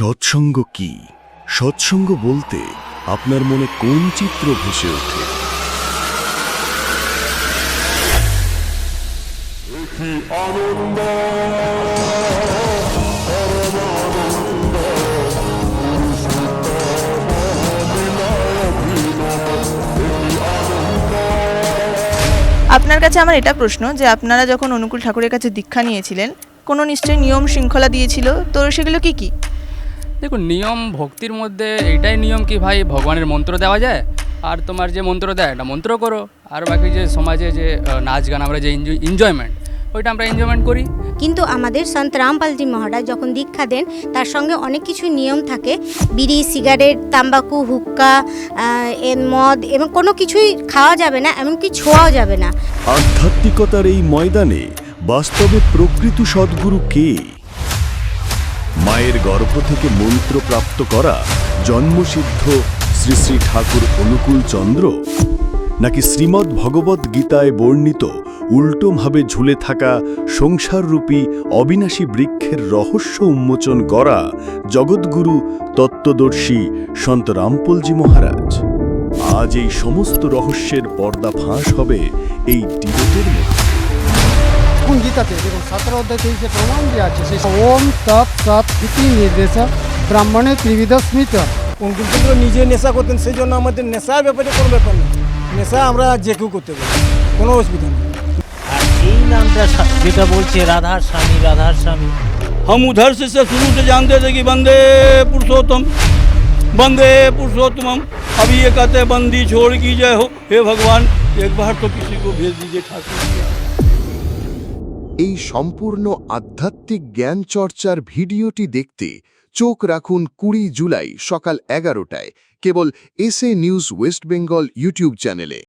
সৎসঙ্গ কি? সৎসঙ্গ বলতে আপনার মনে কোন চিত্র ভেসে ওঠে? আপনার কাছে আমার এটা প্রশ্ন যে আপনারা যখন অনুকূল ঠাকুরের কাছে দীক্ষা নিয়েছিলেন কোনো নিশ্চয়ই নিয়ম শৃঙ্খলা দিয়েছিল? তো সেগুলো কি কি? দেখুন নিয়ম ভক্তির মধ্যে এইটাই নিয়ম কি ভাই ভগবানের মন্ত্র দেওয়া যায়? আর তোমার যে মন্ত্র দেয় এটা মন্ত্র করো। আর বাকি যে সমাজে যে নাচ গান আমরা যে এনজয়মেন্ট ওইটা আমরা এনজয়মেন্ট করি। কিন্তু আমাদের সন্ত রামপালজি মহারাজ যখন দীক্ষা দেন তার সঙ্গে অনেক কিছু নিয়ম থাকে। বিড়ি সিগারেট তাম্বাকু হুক্কা মদ এবং কোনো কিছুই খাওয়া যাবে না এমনকি ছোঁয়াও যাবে না। আধ্যাত্মিকতার এই ময়দানে বাস্তবে প্রকৃত সদ্গুরু কে? মায়ের গর্ভ থেকে মন্ত্র প্রাপ্ত করা জন্মসিদ্ধ শ্রী শ্রী ঠাকুর অনুকূল চন্দ্র? নাকি শ্রীমদ্ ভগবদ্ গীতায় বর্ণিত উল্টোভাবে ঝুলে থাকা সংসাররূপী অবিনাশী বৃক্ষের রহস্য উন্মোচন করা জগৎগুরু তত্ত্বদর্শী সন্ত রামপলজি মহারাজ? আজ এই সমস্ত রহস্যের পর্দা ফাঁস হবে এই ডিবেটের মধ্যে কোন গীতাতে দেখুন সতেরো অধ্যায় তেইশে প্রমাণ যে আছে সে ওম তৎ সৎ ইতি নির্দেশ ব্রাহ্মণে ত্রিবিধ স্মৃত অঙ্কুলচন্দ্র নিজে নেশা করতেন সেই জন্য আমাদের নেশার ব্যাপারে কোনো ব্যাপার নেই নেশা আমরা যে কেউ করতে পারি কোনো অসুবিধা নেই আর এই নামটা সা- যেটা বলছে রাধার স্বামী রাধার স্বামী हम उधर से, से शुरू से जानते थे कि बंदे पुरुषोत्तम बंदे पुरुषोत्तम अभी ये कहते हैं बंदी छोड़ की जय हो हे भगवान एक बार तो किसी को भेज दीजिए ठाकुर जी। এই সম্পূর্ণ আধ্যাত্মিক জ্ঞান চর্চার ভিডিওটি দেখতে চোখ রাখুন কুড়ি জুলাই সকাল এগারোটায়, কেবল SA news West Bengal YouTube চ্যানেলে।